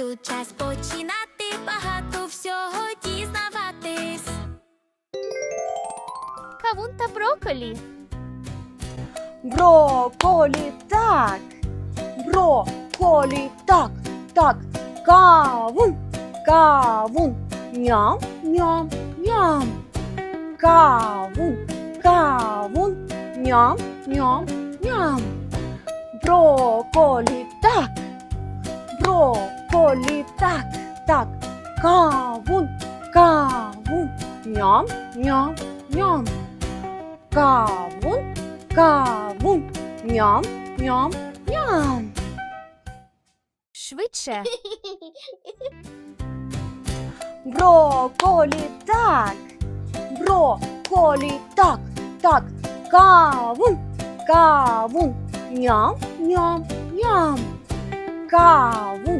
тут час починати багато всього дізнаватись. Кавун та брокколі. Брокколі так. Брокколі так. Так. Кавун. Кавун. Ням, ням, ням. Кавун. Кавун. Ням, ням, ням. Брокколі так. Брокколі так. Так. Кавун. Кавун. Ням, ням, ням. Кавун. Кавун. Ням, ням, ням. Швидше. Брокколі так. Брокколі так. Так. Кавун. Кавун. Ням, ням, ням. Кавун.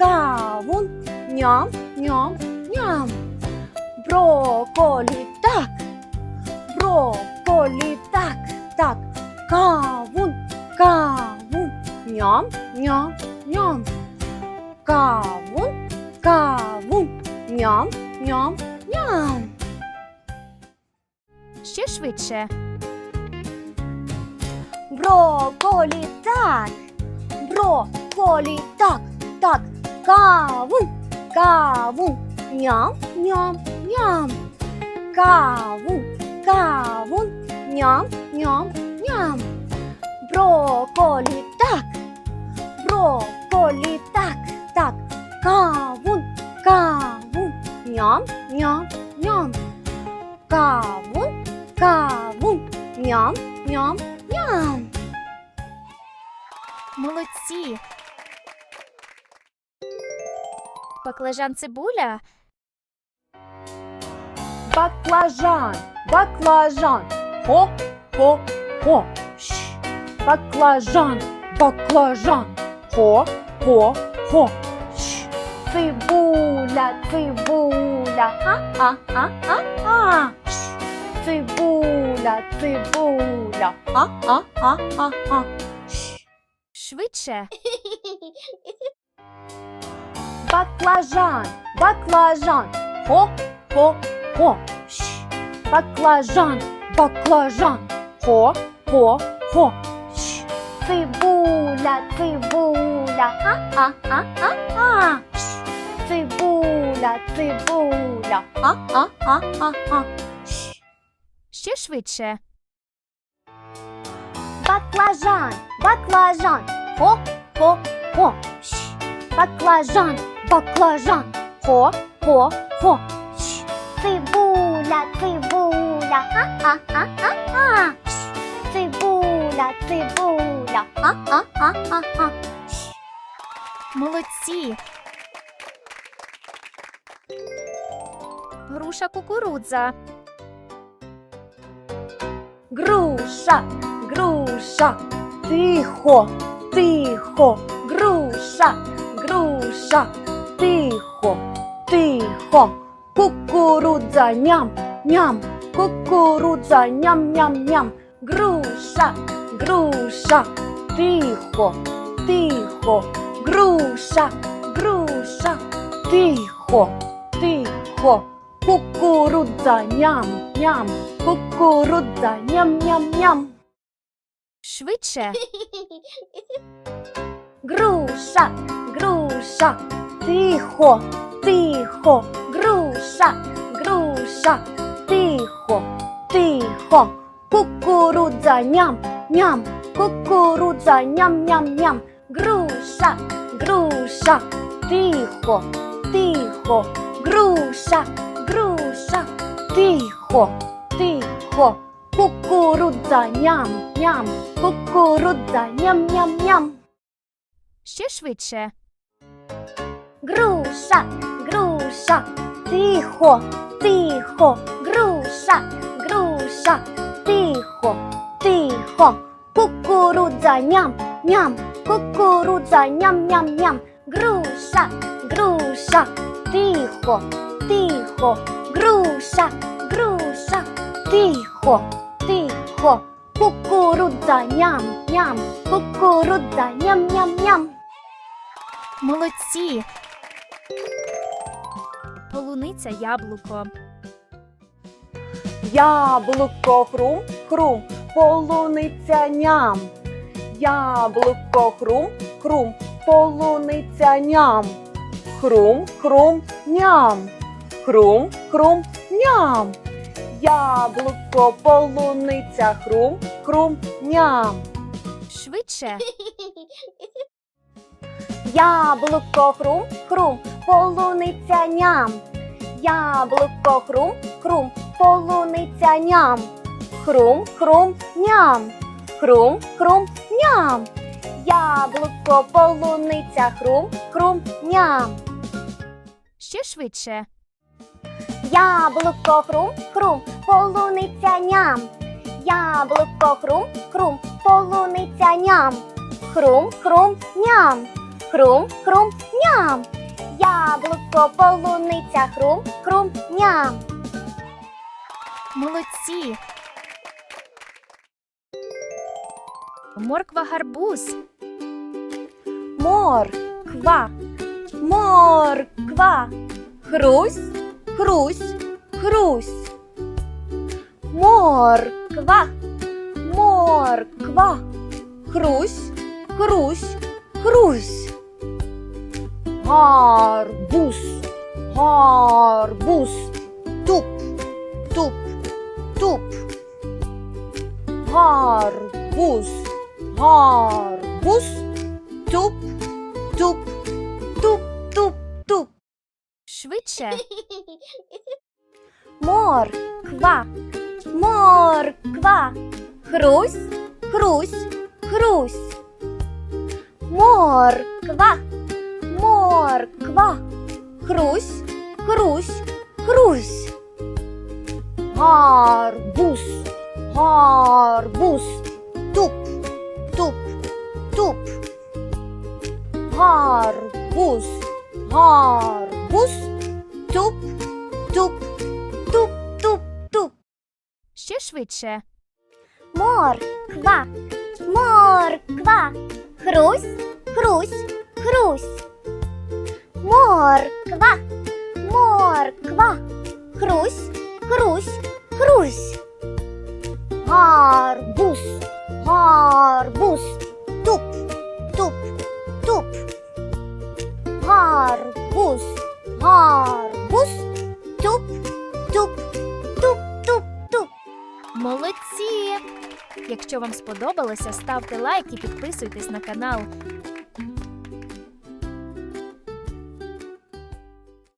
Кавун. Ням, ням, ням. Брокколі так. Брокколі так. Так. Кавун. Кавун. Ням, ням, ням. Кавун. Кавун. Ням, ням, ням. Ще швидше. Брокколі так. Брокколі так. Так. Кавун. Кавун. Ням, ням, ням. Кавун. Кавун. Ням, ням, ням. Брокколі так. Брокколі так. Так. Кавун. Кавун. Ням, ням, ням. Кавун. Кавун. Ням, ням, ням. Молодці. Баклажан цибуля. Баклажан, баклажан, хо, хо, хо. Щ. Баклажан, баклажан, хо, хо, хо. Щ. Цибуля, цибуля, а, а, а, а, а. Щ. Цибуля, цибуля, а, а, а, а, а. Щ. Швидше. Баклажан, баклажан, хо, хо, хо. Щ. Баклажан, баклажан, хо, хо, хо. Щ. Цибуля, цибуля, а, а, а, а, а. Щ. Цибуля, цибуля, а, а, а, а, а. Щ. Ще швидше. Баклажан, баклажан, хо, хо, хо. Щ. Баклажан, баклажан, хо, хо, хо. Щ. Цибуля, цибуля, а, а, а, а, а. Щ. Цибуля, цибуля, а, а, а, а, а. Щ. Молодці. Груша кукурудза. Груша, груша, тихо, тихо, груша, груша, тихо, тихо, кукурудза, ням, ням, кукурудза, ням, ням, ням, груша, груша, тихо, тихо, груша, груша, тихо, тихо. Кукурудза, ням, ням, кукурудза, ням, ням, ням. Швидше. Груша, груша, тихо, тихо, груша, груша, тихо, тихо. Кукурудза, ням, ням, кукурудза, ням, ням, ням. Груша, груша, тихо, тихо, груша, груша, тихо, тихо. Кукурудза, ням, ням, кукурудза, ням, ням, ням. Ще швидше. Груша, груша, тихо, тихо, груша, груша, тихо, тихо. Кукурудза, ням, ням, кукурудза, ням, ням, ням. Груша, груша, тихо, тихо, груша, груша, тихо, тихо. Кукурудза, ням, ням, кукурудза, ням, ням, ням. Молодці. Полуниця яблуко. Яблуко хрум, хрум, полуниця ням. Яблуко хрум, хрум, полуниця ням. Хрум, хрум, ням. Хрум, хрум, ням. Яблуко, полуниця, хрум, хрум, ням. Швидше. Яблуко хрум, хрум, полуниця ням. Яблуко хрум, хрум, полуниця ням. Хрум, хрум, ням. Хрум, хрум, ням. Яблуко, полуниця, хрум, хрум, ням. Ще швидше. Яблуко хрум, хрум, полуниця ням. Яблуко хрум, хрум, полуниця ням. Хрум, хрум, ням. Хрум, хрум, ням. Яблуко, полуниця, хрум, хрум, ням. Молодці. Морква гарбуз. Морква, морква, хрусь, хрусь, хрусь. Морква, морква, хрусь, хрусь, хрусь. Гарбуз, гарбуз, туп, туп, туп. Гарбуз, гарбуз, туп, туп. Швидше. Морква, морква, хрусь, хрусь, хрусь. Морква, морква, хрусь, хрусь, хрусь. Гарбуз, гарбуз, туп, туп, туп. Гарбуз, гарбуз, туп, туп, туп, туп, туп. Ще швидше. Морква, морква, хрусь, хрусь, хрусь. Морква, морква, хрусь, хрусь, хрусь. Гарбуз, гарбуз, туп, туп, туп, туп, туп. Молодці! Якщо вам сподобалося, ставте лайк і підписуйтесь на канал.